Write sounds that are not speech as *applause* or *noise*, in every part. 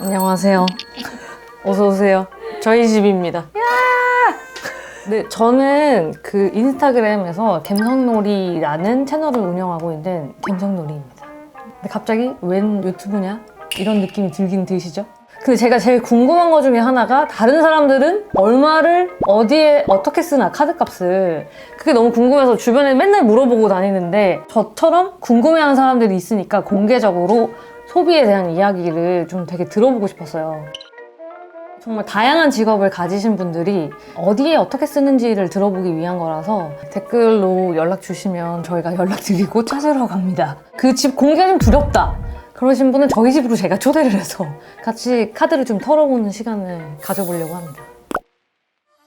안녕하세요. 어서 오세요. 저희 집입니다. 네, 저는 그 인스타그램에서 갬성놀이라는 채널을 운영하고 있는 갬성놀이입니다. 근데 갑자기 웬 유튜브냐? 이런 느낌이 들긴 드시죠? 근데 제가 제일 궁금한 것 중에 하나가 다른 사람들은 얼마를 어디에 어떻게 쓰나 카드값을 그게 너무 궁금해서 주변에 맨날 물어보고 다니는데 저처럼 궁금해하는 사람들이 있으니까 공개적으로 소비에 대한 이야기를 좀 되게 들어보고 싶었어요. 정말 다양한 직업을 가지신 분들이 어디에 어떻게 쓰는지를 들어보기 위한 거라서 댓글로 연락 주시면 저희가 연락드리고 찾으러 갑니다. 그 집 공개가 좀 두렵다. 그러신 분은 저희 집으로 제가 초대를 해서 같이 카드를 좀 털어보는 시간을 가져보려고 합니다.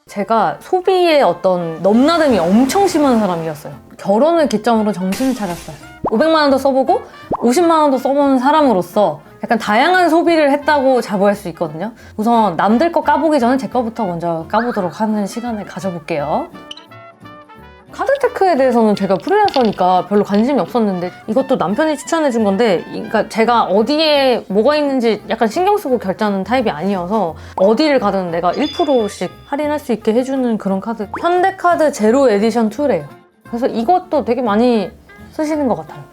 제가 소비에 어떤 넘나듦이 엄청 심한 사람이었어요. 결혼을 기점으로 정신을 차렸어요. 500만 원도 써보고 50만 원도 써본 사람으로서 약간 다양한 소비를 했다고 자부할 수 있거든요. 우선 남들 거 까보기 전에 제 거부터 먼저 까보도록 하는 시간을 가져볼게요. 카드테크에 대해서는 제가 프리랜서니까 별로 관심이 없었는데 이것도 남편이 추천해 준 건데 그러니까 제가 어디에 뭐가 있는지 약간 신경 쓰고 결제하는 타입이 아니어서 어디를 가든 내가 1%씩 할인할 수 있게 해주는 그런 카드 현대카드 제로 에디션 2래요 그래서 이것도 되게 많이 쓰시는 것 같아요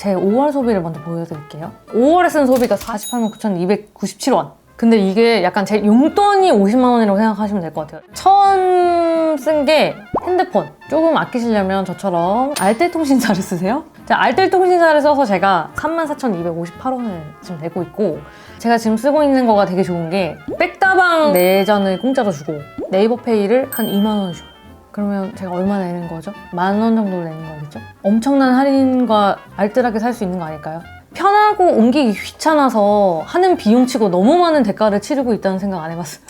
제 5월 소비를 먼저 보여드릴게요 5월에 쓴 소비가 48만 9,297원 근데 이게 약간 제 용돈이 50만 원이라고 생각하시면 될 것 같아요. 처음 쓴 게 핸드폰. 조금 아끼시려면 저처럼 알뜰 통신사를 쓰세요. 제가 알뜰 통신사를 써서 제가 34,258원을 지금 내고 있고 제가 지금 쓰고 있는 거가 되게 좋은 게 백다방 내전을 공짜로 주고 네이버 페이를 한 2만 원 줘요. 그러면 제가 얼마 내는 거죠? 만 원 정도 내는 거겠죠? 엄청난 할인과 알뜰하게 살 수 있는 거 아닐까요? 편하고 옮기기 귀찮아서 하는 비용치고 너무 많은 대가를 치르고 있다는 생각 안 해봤어요.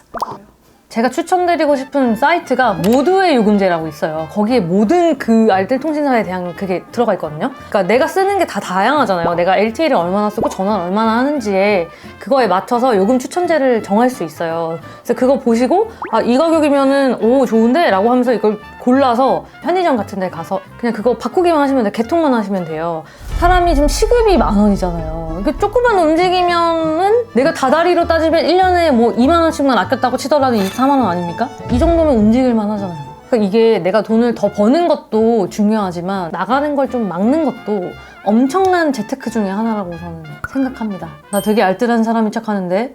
제가 추천드리고 싶은 사이트가 모두의 요금제라고 있어요. 거기에 모든 그 알뜰 통신사에 대한 그게 들어가 있거든요. 그러니까 내가 쓰는 게 다 다양하잖아요. 내가 LTE를 얼마나 쓰고 전화를 얼마나 하는지에 그거에 맞춰서 요금 추천제를 정할 수 있어요. 그래서 그거 보시고 아 이 가격이면은 오 좋은데? 라고 하면서 이걸 골라서 편의점 같은 데 가서 그냥 그거 바꾸기만 하시면 돼. 개통만 하시면 돼요. 사람이 지금 시급이 만 원이잖아요. 이게 조금만 움직이면은 내가 다다리로 따지면 1년에 뭐 2만 원씩만 아꼈다고 치더라도 24만 원 아닙니까? 이 정도면 움직일 만 하잖아요. 그러니까 이게 내가 돈을 더 버는 것도 중요하지만 나가는 걸 좀 막는 것도 엄청난 재테크 중에 하나라고 저는 생각합니다. 나 되게 알뜰한 사람인 척 하는데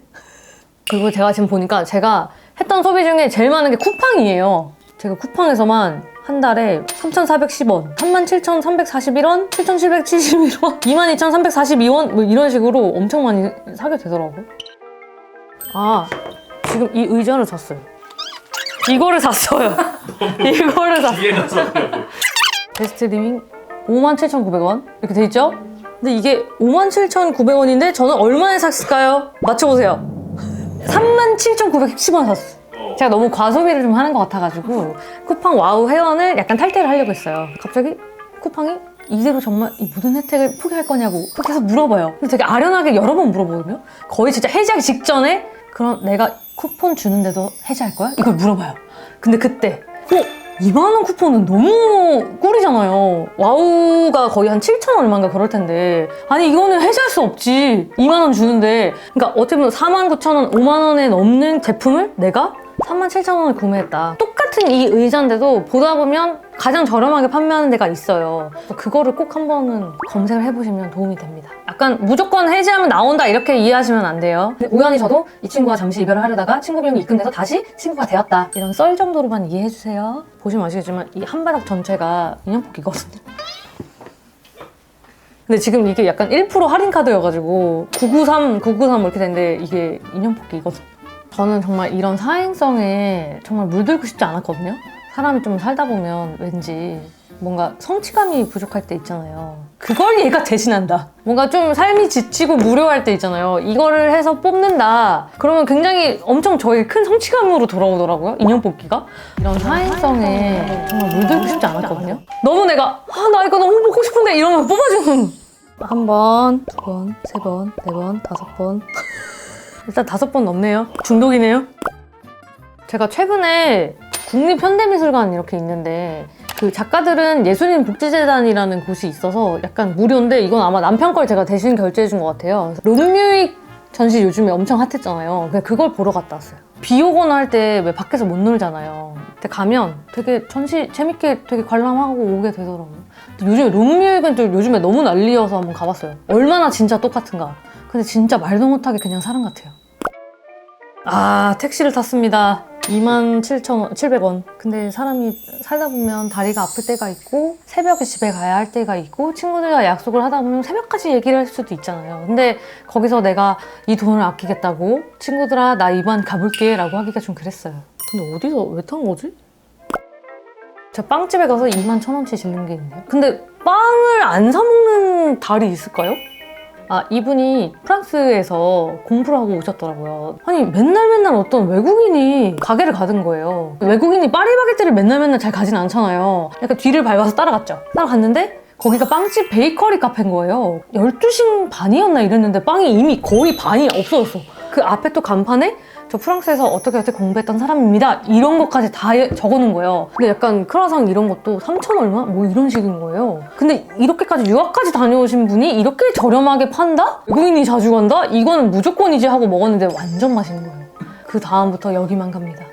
그리고 제가 지금 보니까 제가 했던 소비 중에 제일 많은 게 쿠팡이에요. 제가 쿠팡에서만 한 달에 3,410원, 37,341원, 7,771원, 22,342원 뭐 이런 식으로 엄청 많이 사게 되더라고요. 아, 지금 이 의자를 샀어요. 이거를 샀어요. *laughs* 이거를 샀어요. 베스트 리밍 57,900원 이렇게 돼 있죠? 근데 이게 57,900원인데 저는 얼마에 샀을까요? 맞춰보세요. 37,910원 샀어. 제가 너무 과소비를 좀 하는 것 같아가지고 쿠팡 와우 회원을 약간 탈퇴를 하려고 했어요. 갑자기 쿠팡이 이대로 정말 이 모든 혜택을 포기할 거냐고 해서 물어봐요. 그래서 되게 아련하게 여러 번 물어보거든요. 거의 진짜 해지하기 직전에 그럼 내가 쿠폰 주는데도 해지할 거야? 이걸 물어봐요. 근데 그때 어? 2만원 쿠폰은 너무 꿀이잖아요. 와우가 거의 한 7천 얼마인가 그럴 텐데. 아니, 이거는 해지할 수 없지. 2만원 주는데. 그러니까 어떻게 보면 4만 9천 원, 5만 원에 넘는 제품을 내가 3만 7천 원을 구매했다. 똑같은 이 의자인데도 보다 보면 가장 저렴하게 판매하는 데가 있어요. 그거를 꼭 한번은 검색을 해보시면 도움이 됩니다. 약간 무조건 해지하면 나온다 이렇게 이해하시면 안 돼요. 우연히 저도 이 친구와 잠시 이별을 하려다가 친구 비용이 입금돼서 다시 친구가 되었다. 이런 썰 정도로만 이해해주세요. 보시면 아시겠지만 이 한 바닥 전체가 인형뽑기거든요. 근데 지금 이게 약간 1% 할인 카드여가지고 993, 993 이렇게 되는데 이게 인형뽑기거든요. 저는 정말 이런 사행성에 정말 물들고 싶지 않았거든요. 사람이 좀 살다 보면 왠지 뭔가 성취감이 부족할 때 있잖아요. 그걸 얘가 대신한다. 뭔가 좀 삶이 지치고 무료할 때 있잖아요. 이거를 해서 뽑는다. 그러면 굉장히 엄청 저희 큰 성취감으로 돌아오더라고요. 인형 뽑기가. 이런 사행성에 정말 물들고 싶지 않았거든요. 너무 내가 아, 나 이거 너무 뽑고 싶은데 이러면 뽑아주는 한 번, 두 번, 세 번, 네 번, 다섯 번. 일단 다섯 번 넘네요. 중독이네요. 제가 최근에 국립현대미술관 이렇게 있는데 그 작가들은 예술인 복지재단이라는 곳이 있어서 약간 무료인데 이건 아마 남편 걸 제가 대신 결제해 준 것 같아요. 론뮤익 전시 요즘에 엄청 핫했잖아요. 그걸 보러 갔다 왔어요. 비 오거나 할 때 왜 밖에서 못 놀잖아요. 근데 가면 되게 전시 재밌게 되게 관람하고 오게 되더라고요. 요즘에 룸미 이벤트 요즘에 너무 난리여서 한번 가봤어요. 얼마나 진짜 똑같은가. 근데 진짜 말도 못하게 그냥 사람 같아요. 아, 택시를 탔습니다. 27,700원. 근데 사람이 살다 보면 다리가 아플 때가 있고, 새벽에 집에 가야 할 때가 있고, 친구들과 약속을 하다 보면 새벽까지 얘기를 할 수도 있잖아요. 근데 거기서 내가 이 돈을 아끼겠다고, 친구들아, 나 이번 가볼게. 라고 하기가 좀 그랬어요. 근데 어디서, 왜 탄 거지? 저 빵집에 가서 2만 천 원치 질른 게 있네요. 근데 빵을 안 사먹는 달이 있을까요? 아, 이분이 프랑스에서 공부를 하고 오셨더라고요. 아니, 맨날 맨날 어떤 외국인이 가게를 가던 거예요. 외국인이 파리바게뜨를 맨날 맨날 잘 가진 않잖아요. 약간 뒤를 밟아서 따라갔죠. 따라갔는데, 거기가 빵집 베이커리 카페인 거예요. 12시 반이었나 이랬는데 빵이 이미 거의 반이 없어졌어. 그 앞에 또 간판에 저 프랑스에서 어떻게 어떻게 공부했던 사람입니다. 이런 것까지 다 적어놓은 거예요. 근데 약간 크라상 이런 것도 3천 얼마? 뭐 이런 식인 거예요. 근데 이렇게까지 유학까지 다녀오신 분이 이렇게 저렴하게 판다? 외국인이 자주 간다? 이거는 무조건이지 하고 먹었는데 완전 맛있는 거예요. 그 다음부터 여기만 갑니다.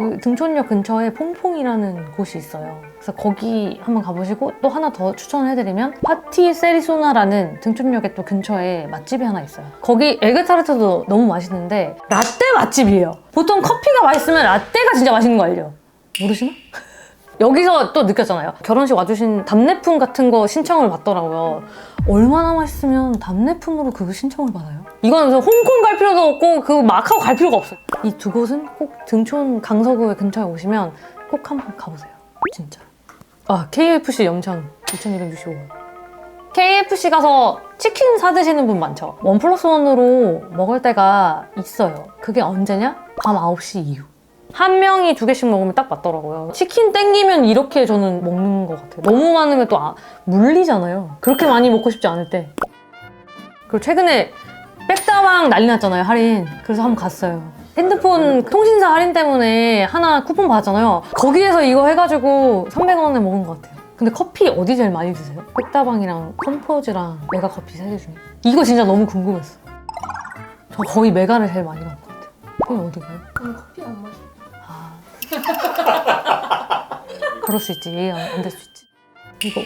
그 등촌역 근처에 퐁퐁이라는 곳이 있어요. 그래서 거기 한번 가보시고 또 하나 더 추천을 해드리면 파티 세리소나라는 등촌역에 또 근처에 맛집이 하나 있어요. 거기 에그타르트도 너무 맛있는데 라떼 맛집이에요. 보통 커피가 맛있으면 라떼가 진짜 맛있는 거 알죠? 모르시나? 여기서 또 느꼈잖아요. 결혼식 와주신 답례품 같은 거 신청을 받더라고요. 얼마나 맛있으면 답례품으로 그거 신청을 받아요? 무슨 홍콩 갈 필요도 없고 그 마카오 갈 필요가 없어요. 이 두 곳은 꼭 등촌 강서구에 근처에 오시면 꼭 한번 가보세요. 진짜. 아 KFC 염천 2,265원. KFC 가서 치킨 사 드시는 분 많죠? 원 플러스 원으로 먹을 때가 있어요. 그게 언제냐? 밤 9시 이후. 한 명이 두 개씩 먹으면 딱 맞더라고요. 치킨 땡기면 이렇게 저는 먹는 것 같아요. 너무 많으면 또 아- 물리잖아요. 그렇게 많이 먹고 싶지 않을 때. 그리고 최근에 백다왕 난리 났잖아요, 할인. 그래서 한번 갔어요. 핸드폰 통신사 할인 때문에 하나 쿠폰 받았잖아요. 거기에서 이거 해가지고 300원에 먹은 것 같아요. 근데 커피 어디 제일 많이 드세요? 백다방이랑 컴포즈랑 메가 커피 세 개 중에. 이거 진짜 너무 궁금했어. 저 거의 메가를 제일 많이 간 것 같아요. 형이 어디 가요? 저는 커피 안 마셔요. 아. *laughs* 그럴 수 있지. 안될 수 있지. 이거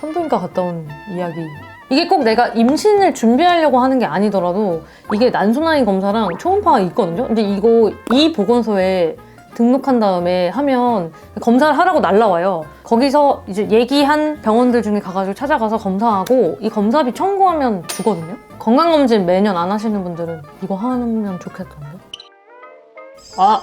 산부인과 갔다 온 이야기. 이게 꼭 내가 임신을 준비하려고 하는 게 아니더라도 이게 난소나이 검사랑 초음파가 있거든요. 근데 이거 이 보건소에 등록한 다음에 하면 검사를 하라고 날라와요. 거기서 이제 얘기한 병원들 중에 가가지고 찾아가서 검사하고 이 검사비 청구하면 주거든요. 건강검진 매년 안 하시는 분들은 이거 하면 좋겠던데. 아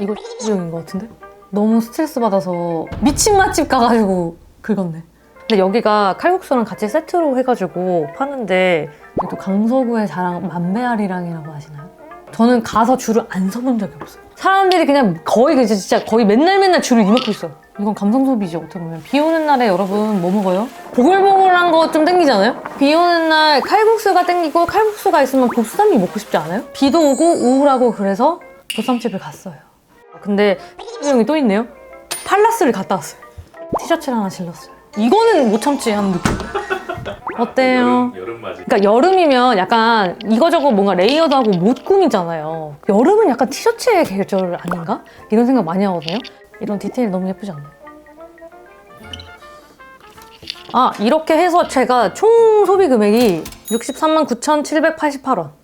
이거 X용인 것 같은데? 너무 스트레스 받아서 미친 맛집 가가지고 긁었네. 근데 여기가 칼국수랑 같이 세트로 해가지고 파는데 또 강서구의 자랑 만배알이랑이라고 아시나요? 저는 가서 줄을 안 서본 적이 없어요. 사람들이 그냥 거의 그 진짜 거의 맨날 맨날 줄을 이만큼 있어요. 이건 감성 소비지 어떻게 보면. 비 오는 날에 여러분 뭐 먹어요? 보글보글한 거 좀 땡기잖아요? 비 오는 날 칼국수가 땡기고 칼국수가 있으면 보쌈이 먹고 싶지 않아요? 비도 오고 우울하고 그래서 보쌈집을 갔어요. 근데 형이 또 있네요. 팔라스를 갔다 왔어요. 티셔츠를 하나 질렀어요. 이거는 못 참지 하는 느낌. *laughs* 어때요? 여름, 여름 맞이. 그러니까 여름이면 약간 이거저거 뭔가 레이어드하고 못 꾸미잖아요. 여름은 약간 티셔츠의 계절 아닌가? 이런 생각 많이 하거든요. 이런 디테일 너무 예쁘지 않나요? 아 이렇게 해서 제가 총 소비 금액이 63만 9,788원.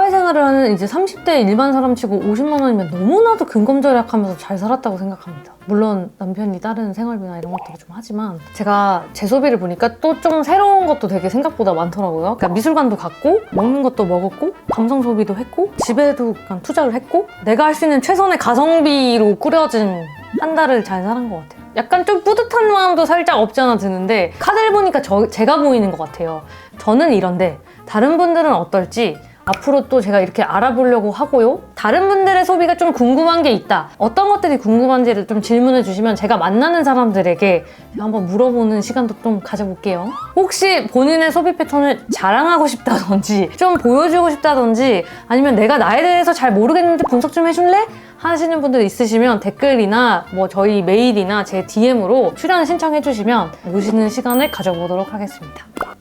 사회생활을 하는 이제 30대 일반 사람 치고 50만 원이면 너무나도 근검 절약하면서 잘 살았다고 생각합니다. 물론 남편이 다른 생활비나 이런 것들을 좀 하지만 제가 제 소비를 보니까 또 좀 새로운 것도 되게 생각보다 많더라고요. 그러니까 미술관도 갔고 먹는 것도 먹었고 감성 소비도 했고 집에도 약간 투자를 했고 내가 할 수 있는 최선의 가성비로 꾸려진 한 달을 잘 살은 것 같아요. 약간 좀 뿌듯한 마음도 살짝 없지 않아 드는데 카드를 보니까 저, 제가 보이는 것 같아요. 저는 이런데 다른 분들은 어떨지 앞으로 또 제가 이렇게 알아보려고 하고요. 다른 분들의 소비가 좀 궁금한 게 있다. 어떤 것들이 궁금한지를 좀 질문해 주시면 제가 만나는 사람들에게 한번 물어보는 시간도 좀 가져볼게요. 혹시 본인의 소비 패턴을 자랑하고 싶다든지 좀 보여주고 싶다든지 아니면 내가 나에 대해서 잘 모르겠는데 분석 좀 해줄래? 하시는 분들 있으시면 댓글이나 뭐 저희 메일이나 제 DM으로 출연 신청해 주시면 모시는 시간을 가져보도록 하겠습니다.